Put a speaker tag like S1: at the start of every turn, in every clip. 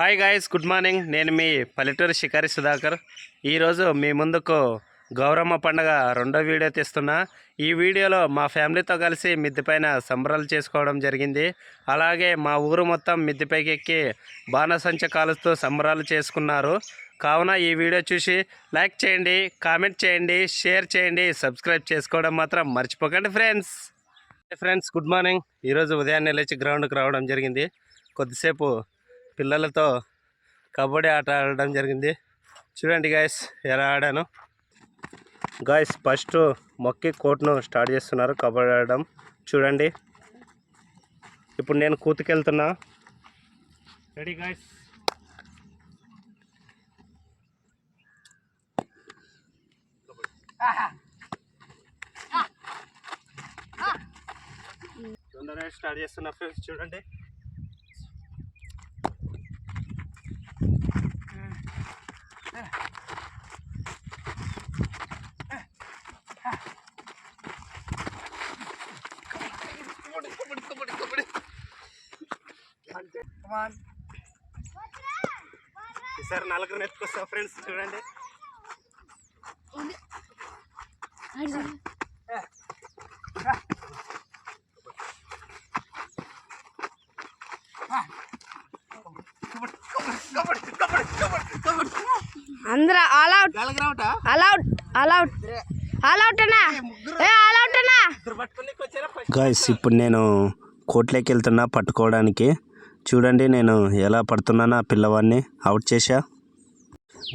S1: hi guys good morning నేను మీ పల్లెటూరు షికారి సుధాకర్ ఈరోజు మీ ముందుకు గౌరమ్మ పండగ రెండో వీడియో తీస్తున్నా ఈ వీడియోలో మా ఫ్యామిలీతో కలిసి పైన సంబరాలు చేసుకోవడం జరిగింది అలాగే మా ఊరు మొత్తం పైకి ఎక్కి బాణసంచ కాలుస్తూ సంబరాలు చేసుకున్నారు కావున ఈ వీడియో చూసి లైక్ చేయండి కామెంట్ చేయండి షేర్ చేయండి సబ్స్క్రైబ్ చేసుకోవడం మాత్రం మర్చిపోకండి ఫ్రెండ్స్ ఫ్రెండ్స్ గుడ్ మార్నింగ్ ఈరోజు ఉదయాన్నే లేచి గ్రౌండ్కి రావడం జరిగింది కొద్దిసేపు పిల్లలతో కబడ్డీ ఆట ఆడడం జరిగింది చూడండి గాయస్ ఎలా ఆడాను గాయస్ ఫస్ట్ మొక్కి కోట్ను స్టార్ట్ చేస్తున్నారు కబడ్డీ ఆడడం చూడండి ఇప్పుడు నేను కూతుకెళ్తున్నా రెడీ గాయస్ స్టార్ట్ చేస్తున్నా ఫ్రెండ్స్ చూడండి సార్ నలుగురు ఎత్తుకొస్తా ఫ్రెండ్స్ చూడండి
S2: కబడి కబడి అందరూ all out all out all out all out all out
S1: guys ఇప్పుడు నేను కోట్లోకి వెళ్తున్నా పట్టుకోవడానికి చూడండి నేను ఎలా పడుతున్నాను ఆ పిల్లవాడిని అవుట్ చేశా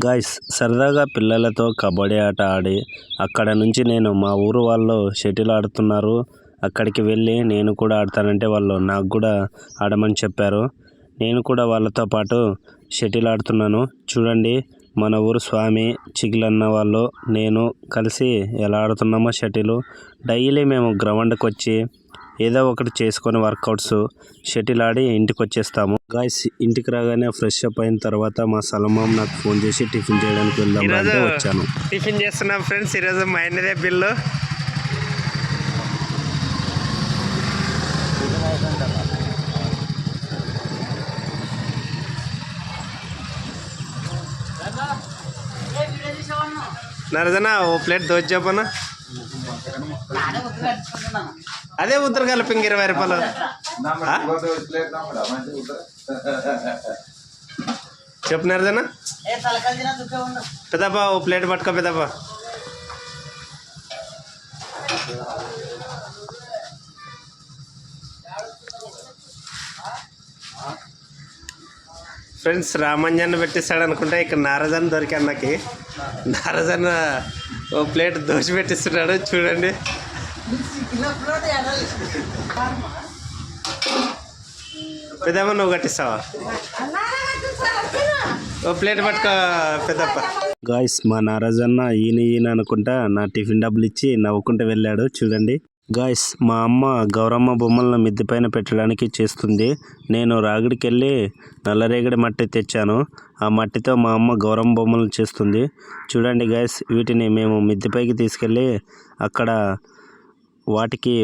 S1: గాయస్ సరదాగా పిల్లలతో కబడ్డీ ఆట ఆడి అక్కడ నుంచి నేను మా ఊరు వాళ్ళు షటిల్ ఆడుతున్నారు అక్కడికి వెళ్ళి నేను కూడా ఆడతానంటే వాళ్ళు నాకు కూడా ఆడమని చెప్పారు నేను కూడా వాళ్ళతో పాటు షటిల్ ఆడుతున్నాను చూడండి మన ఊరు స్వామి చిగులన్న వాళ్ళు నేను కలిసి ఎలా ఆడుతున్నామో షటిల్ డైలీ మేము గ్రౌండ్కి వచ్చి ఏదో ఒకటి చేసుకొని వర్కౌట్స్ షటిల్ ఆడి ఇంటికి వచ్చేస్తాము గాయస్ ఇంటికి రాగానే ఫ్రెష్ అప్ అయిన తర్వాత మా సలమాం నాకు ఫోన్ చేసి టిఫిన్ చేయడానికి వెళ్దాం వచ్చాను టిఫిన్ చేస్తున్నాం ఫ్రెండ్స్ ఈరోజు మా ఇంటిదే బిల్లు నరదనా ఓ ప్లేట్ దోశ చెప్పనా అదే ఉద్దరు కలిపి ఇరవై రూపాయలు చెప్పు నరదనా పెద్దప్ప ఓ ప్లేట్ పట్టుకో పెద్దప్ప ఫ్రెండ్స్ రామంజాన్ని పెట్టేస్తాడు అనుకుంటే ఇక్కడ నారదాన్ని దొరికాను నాకు నరసన్న ఓ ప్లేట్ దోశ పెట్టిస్తున్నాడు చూడండి పెద్దమ్మ నువ్వు కట్టిస్తావా ఓ ప్లేట్ పట్టుకో పెద్దప్ప గాయస్ మా నారాజన్న ఈయన ఈయన అనుకుంటా నా టిఫిన్ డబ్బులు ఇచ్చి నవ్వుకుంటూ వెళ్ళాడు చూడండి గాయస్ మా అమ్మ గౌరమ్మ బొమ్మలను మిద్దె పైన పెట్టడానికి చేస్తుంది నేను రాగిడికెళ్ళి నల్లరేగడి మట్టి తెచ్చాను ఆ మట్టితో మా అమ్మ గౌరమ్మ బొమ్మలు చేస్తుంది చూడండి గాయస్ వీటిని మేము మిద్దెపైకి తీసుకెళ్ళి అక్కడ వాటికి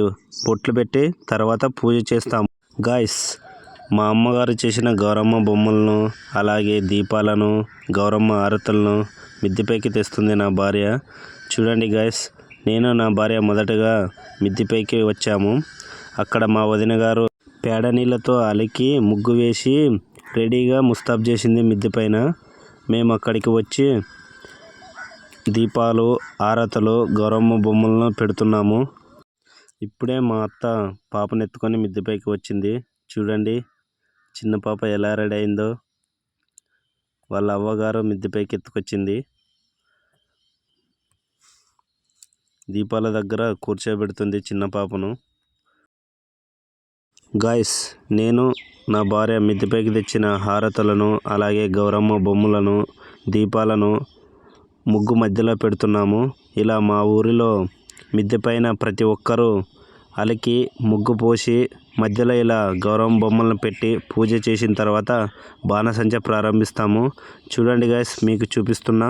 S1: బొట్లు పెట్టి తర్వాత పూజ చేస్తాము గాయస్ మా అమ్మగారు చేసిన గౌరమ్మ బొమ్మలను అలాగే దీపాలను గౌరమ్మ ఆరతులను మిద్దెపైకి తెస్తుంది నా భార్య చూడండి గాయస్ నేను నా భార్య మొదటగా మిద్దిపైకి వచ్చాము అక్కడ మా వదిన గారు పేడ నీళ్ళతో అలికి ముగ్గు వేసి రెడీగా ముస్తాబ్ చేసింది మిద్ది పైన మేము అక్కడికి వచ్చి దీపాలు ఆరతలు గౌరమ్మ బొమ్మలను పెడుతున్నాము ఇప్పుడే మా అత్త పాపనెత్తుకొని మిద్దిపైకి వచ్చింది చూడండి చిన్న పాప ఎలా రెడీ అయిందో వాళ్ళ అవ్వగారు మిద్దిపైకి ఎత్తుకొచ్చింది దీపాల దగ్గర కూర్చోబెడుతుంది చిన్న పాపను గాయస్ నేను నా భార్య మిద్దెపైకి తెచ్చిన హారతలను అలాగే గౌరమ్మ బొమ్మలను దీపాలను ముగ్గు మధ్యలో పెడుతున్నాము ఇలా మా ఊరిలో మిద్దె పైన ప్రతి ఒక్కరూ అలికి ముగ్గు పోసి మధ్యలో ఇలా గౌరవం బొమ్మలను పెట్టి పూజ చేసిన తర్వాత బాణసంచ ప్రారంభిస్తాము చూడండి గాయస్ మీకు చూపిస్తున్నా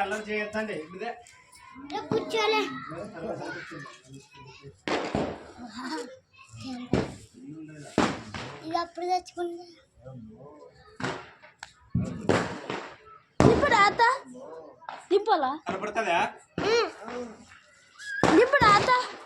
S2: అల్లం చేయొద్దండి ఇదే కూర్చోలే అప్పుడు తెచ్చుకుంటా ఇప్పుడు ఆత దింపాలా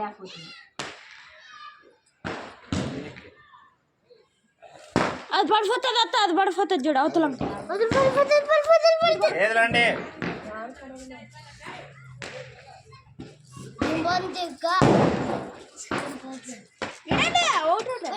S2: లేకపోతుంది అది పడిపోతుంది అత్త అది పడిపోతుంది చూడు అవతల ఒకటి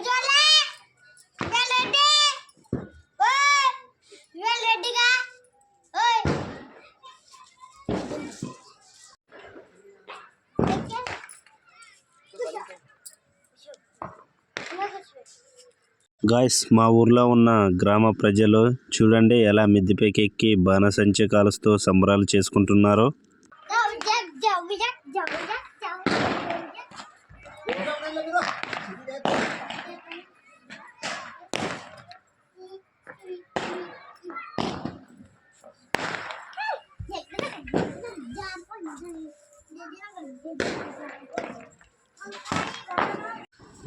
S1: గాయ్స్ మా ఊర్లో ఉన్న గ్రామ ప్రజలు చూడండి ఎలా మిద్దెపైకెక్కి బాణసంచ కాలుస్తూ సంబరాలు చేసుకుంటున్నారో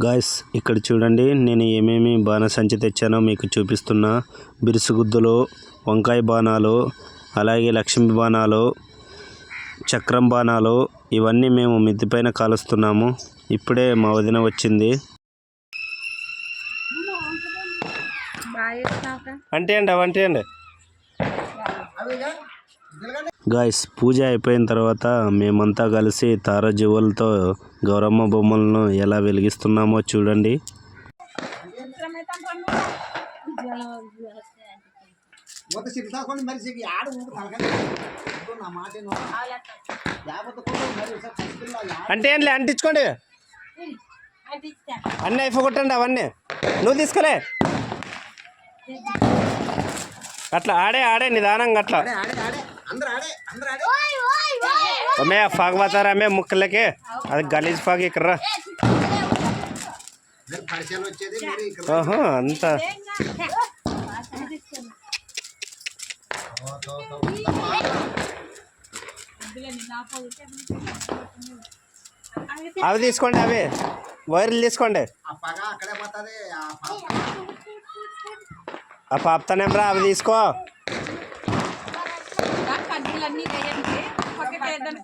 S1: గాయస్ ఇక్కడ చూడండి నేను ఏమేమి బాణసంచి తెచ్చానో మీకు చూపిస్తున్నా బిరుసుగుద్దులు వంకాయ బాణాలు అలాగే లక్ష్మీ బాణాలు చక్రం బాణాలు ఇవన్నీ మేము మిద్దిపైన పైన కాలుస్తున్నాము ఇప్పుడే మా వదిన వచ్చింది అంటే అండి అవంటే అండి గాయస్ పూజ అయిపోయిన తర్వాత మేమంతా కలిసి తారజువులతో గౌరమ్మ బొమ్మలను ఎలా వెలిగిస్తున్నామో చూడండి అంటే లే అంటించుకోండి అన్నీ అయిపోగొట్టండి అవన్నీ నువ్వు తీసుకురే అట్లా ఆడే ఆడే నిదానంగా అట్లా ಒಮ್ಮೆ ಫಾಗ್ ಬತ್ತಾರ ಒಮ್ಮೆ ಮುಕ್ಕಲಕ್ಕೆ ಅದಕ್ಕೆ ಗಲೀಜ್ ಫಾಗ್ ಇಕ್ರ ಹ್ಞೂ ಅಂತ అవి తీసుకోండి అవి వైర్లు తీసుకోండి ఆ పాపతోనేమరా అవి తీసుకో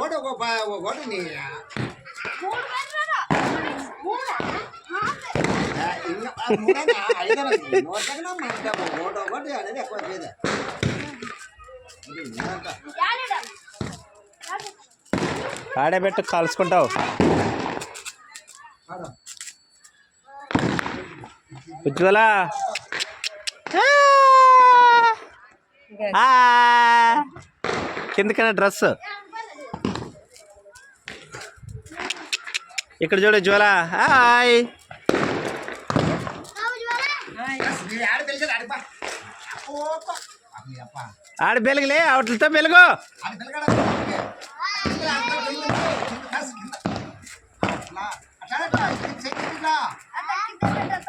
S1: ఓటు ఒక ఓటు ఆడబెట్టు కాల్చుకుంటావు ఉజ్వల కిందకైనా డ్రెస్ ఇక్కడ చూడ జ్వాల హాయ్ ఆడ వెలుగులే అవట్లతో బెలుగు అట్లా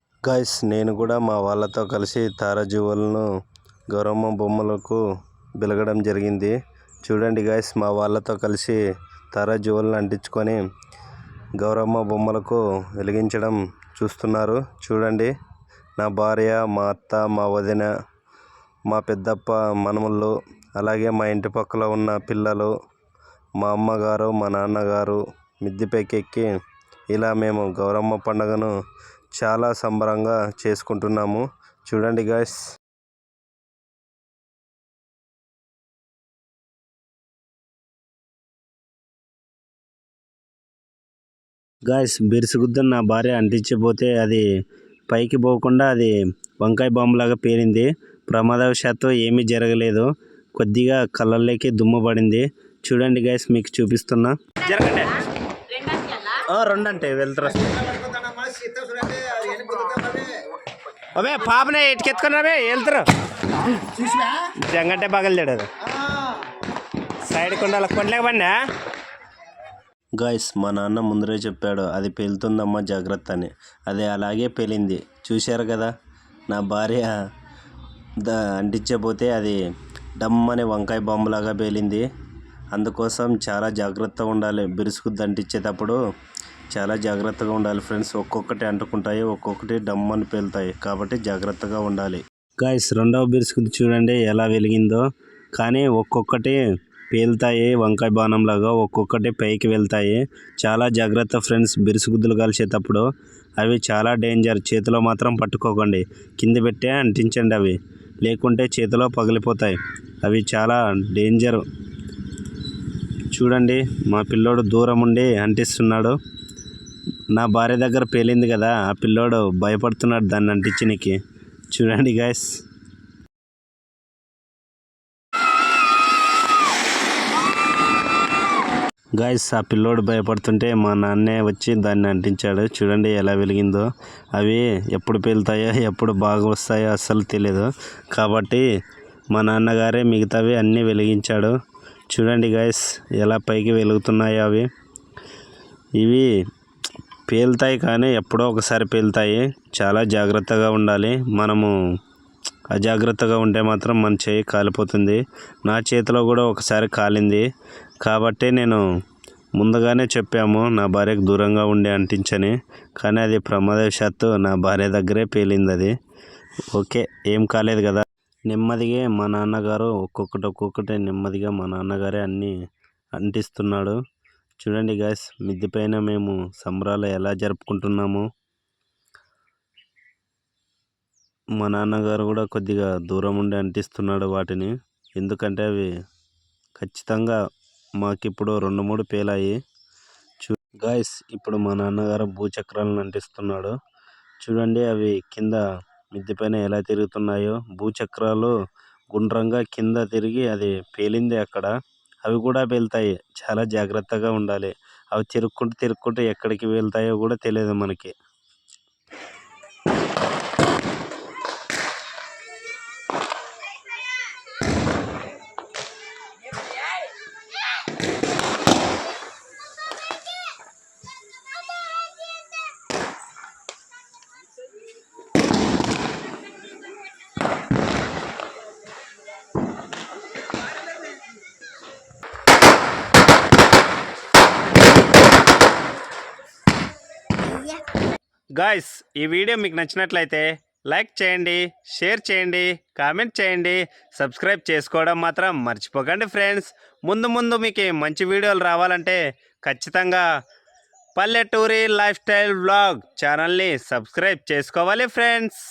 S1: గైస్ నేను కూడా మా వాళ్ళతో కలిసి తారాజువలను గౌరవ బొమ్మలకు వెలగడం జరిగింది చూడండి గాయస్ మా వాళ్ళతో కలిసి తారాజువలను అంటించుకొని గౌరవ బొమ్మలకు వెలిగించడం చూస్తున్నారు చూడండి నా భార్య మా అత్త మా వదిన మా పెద్దప్ప మనముళ్ళు అలాగే మా ఇంటి పక్కల ఉన్న పిల్లలు మా అమ్మగారు మా నాన్నగారు మిద్దెపైకి ఎక్కి ఇలా మేము గౌరమ్మ పండుగను చాలా సంబరంగా చేసుకుంటున్నాము చూడండి గాయస్ గాయస్ బిరుసుగుద్దని నా భార్య అంటించబోతే అది పైకి పోకుండా అది వంకాయ బాంబులాగా పేరింది ప్రమాదవశాత్తు ఏమీ జరగలేదు కొద్దిగా కళ్ళల్లోకి దుమ్ము పడింది చూడండి గాయస్ మీకు చూపిస్తున్నా జరగండి రెండంటే వెళ్తారు అవే పాపనే ఇటుకెత్తుకున్నావే వెళ్తారు జంగంటే బాగా అది సైడ్ కొండల కొండలేకపోయినా గాయస్ మా నాన్న ముందరే చెప్పాడు అది పెళ్తుందమ్మా జాగ్రత్త అని అది అలాగే పెళ్ళింది చూశారు కదా నా భార్య ద అంటించబోతే అది డమ్ అనే వంకాయ బొమ్మలాగా పేలింది అందుకోసం చాలా జాగ్రత్తగా ఉండాలి బిరుసుకు దంటించేటప్పుడు చాలా జాగ్రత్తగా ఉండాలి ఫ్రెండ్స్ ఒక్కొక్కటి అంటుకుంటాయి ఒక్కొక్కటి డమ్మని పేలుతాయి కాబట్టి జాగ్రత్తగా ఉండాలి గాయస్ రెండవ బిర్స్కి చూడండి ఎలా వెలిగిందో కానీ ఒక్కొక్కటి పేలుతాయి వంకాయ బాణం లాగా ఒక్కొక్కటి పైకి వెళ్తాయి చాలా జాగ్రత్త ఫ్రెండ్స్ బిరుసుగుద్దులు కలిసేటప్పుడు అవి చాలా డేంజర్ చేతిలో మాత్రం పట్టుకోకండి కింద పెట్టే అంటించండి అవి లేకుంటే చేతిలో పగిలిపోతాయి అవి చాలా డేంజర్ చూడండి మా పిల్లోడు దూరం ఉండి అంటిస్తున్నాడు నా భార్య దగ్గర పేలింది కదా ఆ పిల్లోడు భయపడుతున్నాడు దాన్ని నీకు చూడండి గాయస్ గాయస్ ఆ పిల్లోడు భయపడుతుంటే మా నాన్నే వచ్చి దాన్ని అంటించాడు చూడండి ఎలా వెలిగిందో అవి ఎప్పుడు పేలుతాయో ఎప్పుడు బాగా వస్తాయో అస్సలు తెలియదు కాబట్టి మా నాన్నగారే మిగతావి అన్నీ వెలిగించాడు చూడండి గాయస్ ఎలా పైకి వెలుగుతున్నాయో అవి ఇవి పేలుతాయి కానీ ఎప్పుడో ఒకసారి పేలుతాయి చాలా జాగ్రత్తగా ఉండాలి మనము అజాగ్రత్తగా ఉంటే మాత్రం మన చేయి కాలిపోతుంది నా చేతిలో కూడా ఒకసారి కాలింది కాబట్టి నేను ముందుగానే చెప్పాము నా భార్యకు దూరంగా ఉండి అంటించని కానీ అది ప్రమాదవశాత్తు నా భార్య దగ్గరే పేలింది అది ఓకే ఏం కాలేదు కదా నెమ్మదిగా మా నాన్నగారు ఒక్కొక్కటి ఒక్కొక్కటి నెమ్మదిగా మా నాన్నగారే అన్నీ అంటిస్తున్నాడు చూడండి గాయస్ మిద్దె పైన మేము సంబరాలు ఎలా జరుపుకుంటున్నాము మా నాన్నగారు కూడా కొద్దిగా దూరం ఉండి అంటిస్తున్నాడు వాటిని ఎందుకంటే అవి ఖచ్చితంగా మాకిప్పుడు రెండు మూడు పేలాయి చూ గాయస్ ఇప్పుడు మా నాన్నగారు భూచక్రాలను అంటిస్తున్నాడు చూడండి అవి కింద మిద్ది పైన ఎలా తిరుగుతున్నాయో భూచక్రాలు గుండ్రంగా కింద తిరిగి అది పేలింది అక్కడ అవి కూడా వెళ్తాయి చాలా జాగ్రత్తగా ఉండాలి అవి తిరుక్కుంటూ తిరుక్కుంటూ ఎక్కడికి వెళ్తాయో కూడా తెలియదు మనకి గాయస్ ఈ వీడియో మీకు నచ్చినట్లయితే లైక్ చేయండి షేర్ చేయండి కామెంట్ చేయండి సబ్స్క్రైబ్ చేసుకోవడం మాత్రం మర్చిపోకండి ఫ్రెండ్స్ ముందు ముందు మీకు మంచి వీడియోలు రావాలంటే ఖచ్చితంగా పల్లెటూరి లైఫ్ స్టైల్ బ్లాగ్ ఛానల్ని సబ్స్క్రైబ్ చేసుకోవాలి ఫ్రెండ్స్